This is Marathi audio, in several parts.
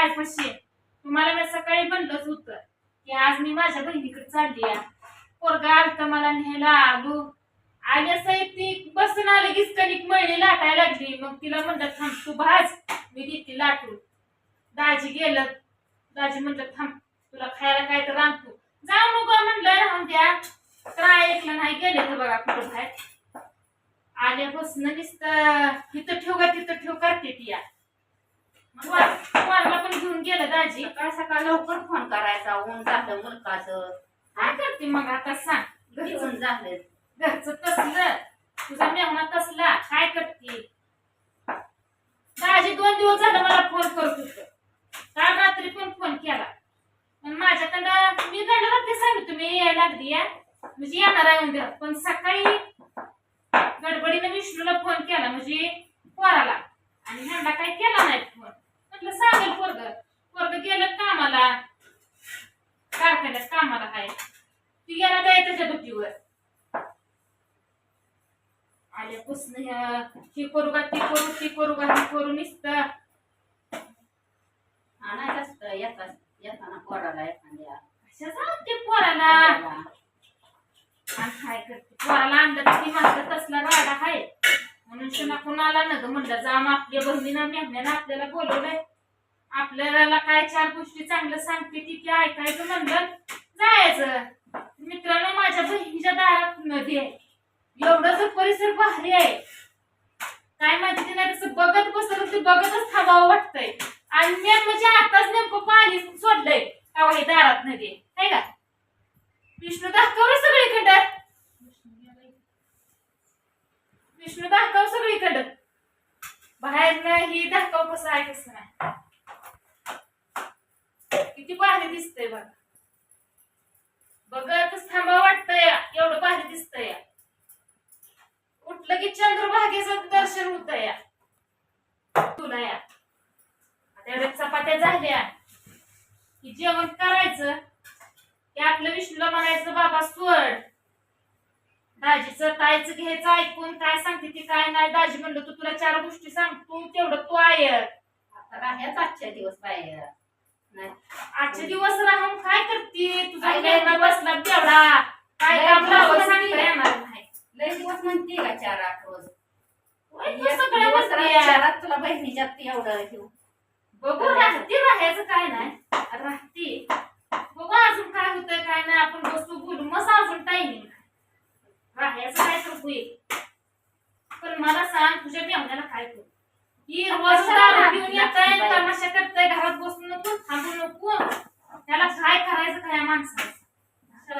बायपाशी तुम्हाला मी सकाळी म्हणलंच होतं की आज मी माझ्या बहिणीकडे चालली आहे. पोरगा आलतं मला न्यायला आलो आल्या सहित ती बसून आले की कणिक मळणी लाटायला लागली. मग तिला म्हणतात थांब तू भाज मी देते लाटून. दाजी गेलं. दाजी म्हणतात थांब तुला खायला काय तर आणतो. जा मग म्हणलं. राहून द्या. तर ऐकलं नाही गेले तर बघा कुठं बाहेर. आल्यापासून नुसतं तिथं ठेव का तिथं ठेव करते ती या. मग पण घेऊन गेलं दाजी. सकाळ सकाळ लवकर फोन करायचा. ऊन झालं मुलकाचं काय करते मग आता सांग. घरी ऊन झालं. घरचं तसलं. तुझा मेहना तसला. काय करते? दाजी दोन दिवस झालं मला फोन करत होत. काल रात्री पण फोन केला. पण माझ्याकडं मी गंड रात्री सांगितलं तुम्ही यायला लागली या? म्हणजे येणार आहे उद्या. पण सकाळी गडबडीने विष्णूला फोन केला म्हणजे पोराला. आणि ह्यांना काही केला नाही फोन म्हटलं सांगेल पोरग. पोरग गेलं कामाला. कारखान्यात कामाला आहे ती गेला काय त्याच्या दुटीवर आल्यापासून ह्या- हे करू का ती करू ती करू का हे करू निसत. आणायच असत येता येताना पोराला एखाद्या. कशाचं ते पोराला? आणि काय करते. पोराला आणलं ती मात्र तसला राडा आहे म्हणून शुना कुणाला न म्हणलं जाम आपल्या बहिणीनं मेहण्यानं आपल्याला बोलवलंय. आपल्याला काय चार गोष्टी चांगलं सांगते ती ऐकायचं म्हणलं जायचं. मित्रांनो माझ्या बहिणीच्या दारात नदी आहे. एवढं जर परिसर भारी आहे. काय माहिती तिला नाही तसं बघत बसलं ते बघतच थांबावं वाटतंय. आणि मी म्हणजे आताच नेमकं पाणी सोडलंय का हे दारात नदी आहे का? विष्णू बाहेर ही कसं आहे कसं नाही. किती भारी दिसतंय बघा. बघ थांबा वाटतंय एवढं भारी दिसतंय उठलं की चंद्रभागेचं दर्शन होत या तुला या आता एवढ्या चपात्या झाल्या की जेवण करायचं की आपलं विष्णूला म्हणायचं बाबा सोड दाजीचं ताईचं घ्यायचं ऐकून काय सांगते ती काय नाही? दाजी म्हणलं तू तुला चार गोष्टी सांगतो तेवढं तू ऐक आता राह्याच आजच्या दिवस बाहेर. आजचे दिवस राहून काय करते? तुझा बसला तेवढा. काय काम दिवस लावं म्हणते. सांगता येणार नाही. लय दिवस म्हणते का चार आठ रोज? तू सगळ्या. चारात तुला बहिणीच्यात ते एवढं घेऊ बघू राहते राहायचं काय नाही. राहते. बघू अजून काय होतंय काय नाही. आपण बसू बोलू. मस्त अजून टायमिंग होईल पण मला सांग तुझ्या मेहण्याला काय करू? ही रोज घेऊन येतंय तमाशा करताय घरात बसून नको थांबू नको. त्याला काय करायचं काय माणसाला?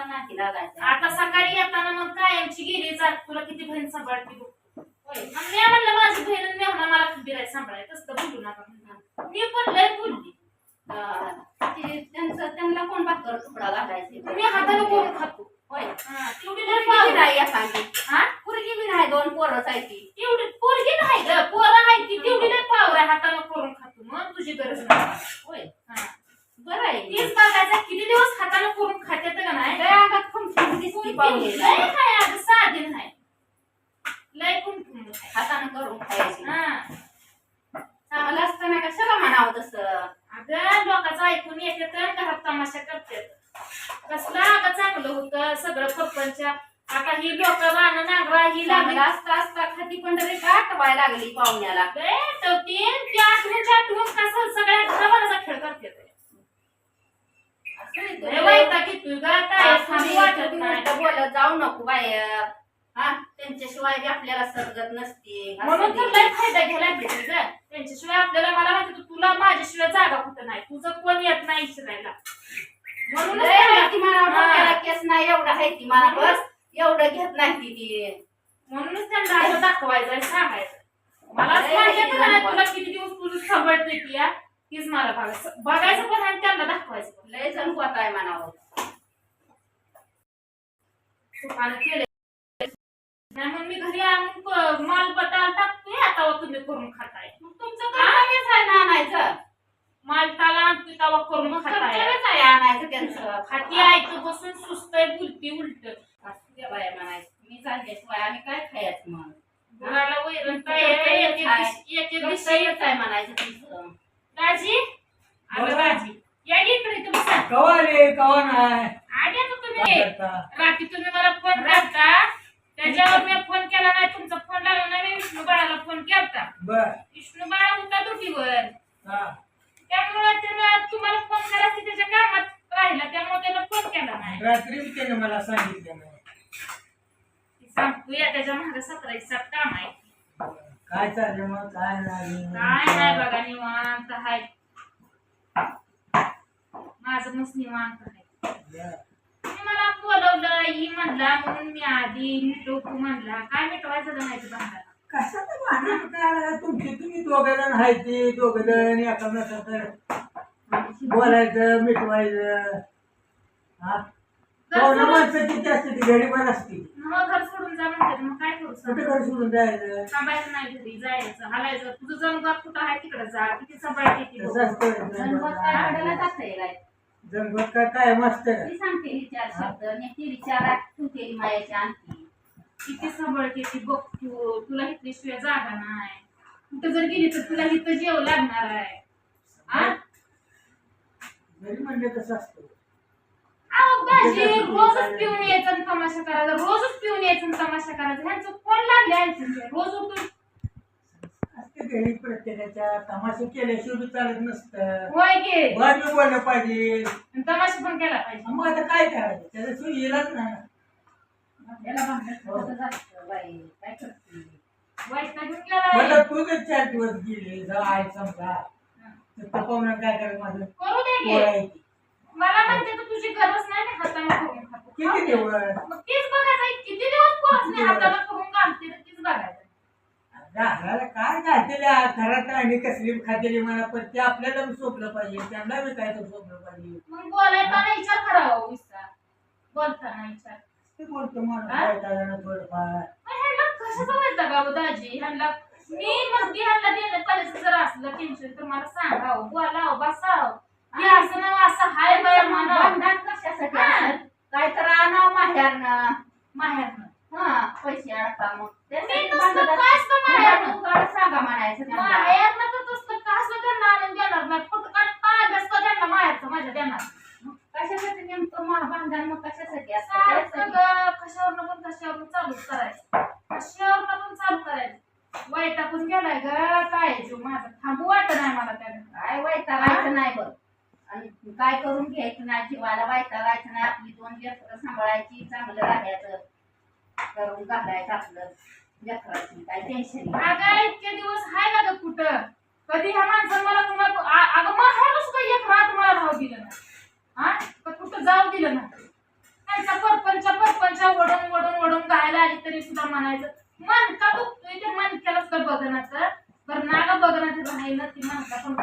नाकी लागायचं? आता सकाळी येताना मग कायमची गेली जात तुला किती बहीण सांभाळते बघ. मी म्हणलं माझी बहीण मेहना मला खंबीर सांभाळाय तसं बोलू नका. मी पण लय बोलली. त्यांचं त्यांना कोण भाकर तुकडा घालायचे मी हाताने करून खातो? होय. हा, तेवढी लय पोरगी बी नाही एखादी हा? पोरगी बी नाही दोन पोरच आहे ती. तेवढी पोरगी नाही ग. पोरं आहे ती. तेवढी लय पावर आहे हाताने करून खातो. मग तुझी गरज नाही. होय. हा. बरं आहे. तीच बघायचं किती दिवस हाताने करून खात्यात का नाही? लय अंगात फंक्शन दिसती पाहुणे लय काय अगं साधी नाही. लय आहे. हातानं करून खायची. हा. चांगलं असताना कशाला म्हणावं तसं. अगं लोकांचं ऐकून येते तर घरात तमाशा करतात. कसलं अगं चांगलं होतं सगळं प्रपंच आता ही लोक रानं नांगरा ही लागली. चांगलं असता असता. खाती पंढरी का आठवायला लागली पाहुण्याला. टवतीन ती आठवून आठवून कसं सगळ्या खेळ असं थांबू वाटत नाही. उलटं बोलत जाऊ नको बाय हा? त्यांच्याशिवाय बी आपल्याला सरगत नसते. म्हणून तर लय. फायदा घ्यायला लागले ग. त्यांच्याशिवाय आपल्याला मला माहिती होतं, तुला माझ्याशिवाय जागा कुठं नाही. तुझं कोण येत नाही इचरायला म्हणून ती मला. डोक्याला केस नाही एवढं आहे ती मला बस. एवढं घेत नाही ती ती. म्हणूनच त्यांना असं दाखवायचं आणि सांगायचं. मला असं वाटलं का नाही, तुला किती दिवस तुझं सांभाळते ती या? तीच मला बघायचं. बघायचं पण आणि त्यांना दाखवायचं पण. लय जण होत आहे म्हणावं. तुपानं केलं नाही मग मी घरी आणून माल बटाल टाकते. आता तुम्ही करून खाताय. मग तुमचं कर्तव्यच आहे ना आणायचं. माल ताला आणते तवा करून खाताय आहे आणायचं त्यांचं. खाती ऐकत बसून सुस्तय बुलती उलट. असू द्या बाया म्हणायचं. मी चालल्याशिवाय आम्ही काय खायचं मग? घराला वैरण काय आहे, एक एक एक एक दिवशी कर्तव्यच आहे म्हणायचं तुमचं. दाजी? कवा नाही? आधी आता तुम्ही. करता. रात्री तुम्ही मला फोन करता. त्याच्यावर मी फोन केला नाही तुमचा फोन लागला नाही मी विष्णू बाळाला फोन केलता. बर. विष्णू बाळा होता ड्युटीवर हा त्यामुळे त्यानं तुम्हाला फोन करायची त्याच्या कामात राहिला त्यामुळे त्यानं फोन केला नाही. रात्री त्याने मला सांगितलं नाही. सांगतोया त्याच्यामागे सतरा सात काम आहे. काय चाललं मग? काय नाही. काय नाही बघा निवांत आहे माझं मस्त निवांत आहे. तुम्ही मला बोलवलं ही म्हणला म्हणून मी आधी मिटव तू म्हणला. काय मिटवायचं जमायचं भांडायला कशाचं भांडण काय तुमची तुम्ही दोघं जण आहे ते दोघं जण एकामेकाकडे बोलायचं मिटवायचं. माणसं किती असते ती गरीबान असते. मग घर सोडून जा म्हणते मग काय करू कुठे? घर सोडून जायचं? थांबायचं नाही घरी जायचं हलायचं. तुझं जणगार कुठं आहे तिकडे जा किती सांभाळते ती असतं काय काय जंगलात काय काय मस्त? मी सांगते ही चार शब्द मी ती विचारा तू केली मायाची आणखी. किती सांभाळते ती बघ तू तुला इथली शिवाय जागा नाही. कुठं जर गेली तर तुला इथं जेव लागणार आहे. आ? घरी म्हणले तसं असतं. दाजी रोजच पिऊन यायचं आणि तमाशा करायचा. रोजच पिऊन यायचं आणि तमाशा करायचा. ह्यांचं कोण लागले? आणखी रोज उठून. असते घरी प्रत्येकाच्या. तमाशा केल्याशिवाय बी चालत नसतं. होय गे वर बी बोललं पाहिजे. आणि तमाशा पण केला पाहिजे. मग आता काय करायचं? त्याच्याशिवाय येणार ना. याला भांडण कसं जातं बाई काय करते? वाईट घेऊन गेला मला तू जर चार दिवस गेले. जा आहे समजा. तर तपावणार काय करायचं माझं? करू दे मला म्हणते तर तुझी गरज नाही मी हाताने करून खातो किती दिवस? मग तीच बघायचं. किती दिवस पोहोचणे हाताने करून घालते तर तीच बघायचं. घराला काय घातलेल्या घरात आणि कसली खातेली मला पण ते आपल्याला बी सोपलं पाहिजे त्यांना बी काय तर सोपलं पाहिजे. मग बोलायताना विचार करावा विचार. बोलताना विचार. ते बोलतो मला हा? वैतागानं थोडंफार. पण ह्यांना कशाचा व्हायचा बाबू दाजी? ह्यांना मी मग ह्यांना देणं पाहिजे जर असलं टेन्शन तर मला सांगावं बोलावं बसावं हे असं नाव असं हाय बाय म्हणावं भांडण कशासाठी हा. असं? काय तर आणावं माहेरनं माहेरनं. हा पैसे अडका मग. मी नुसतं माहेरनं? सांगा म्हणायचं त्यांना. माहेरनं तर का असलं त्यांना आणून देणार नाही. फुटकाट पाय असतं त्यांना माहेरचं माझ्या देणार. मग कशासाठी नेमकं मा- भांडण? मग कशासाठी असतं? सारखं त्यासाठी. ग कशावरनं पण कशावरून चालू करायचं? कशावरनं पण चालू करायचं? वैतागून गेलाय ग काय जीव माझा? थांबू वाटत नाही मला त्याने. काय वैतागायचं नाही बघ आणि काय करून घ्यायचं नाही? जीवाला वैतागायचं नाही. आपली दोन लेकरं करायची चांगलं राहायचं. करून घालायचं आपलं. लेकराची काय टेन्शन नाही. अगं इतके दिवस हाय ना ग कुठं? कधी ह्या माणसानं मला तुम्हाला आ- अगं माहेरला सुद्धा एक रात मला राहू दिलं ना हा? कुठं जाऊ दिलं ना त्यांचा परपंच परपंच वडून वडून वडून गायला आली तरी सुद्धा म्हणायचं मन का दुखतोय? ते मन केलं सुद्धा बघण्याचं. बरं नागा बघण्याचं राहिलं पण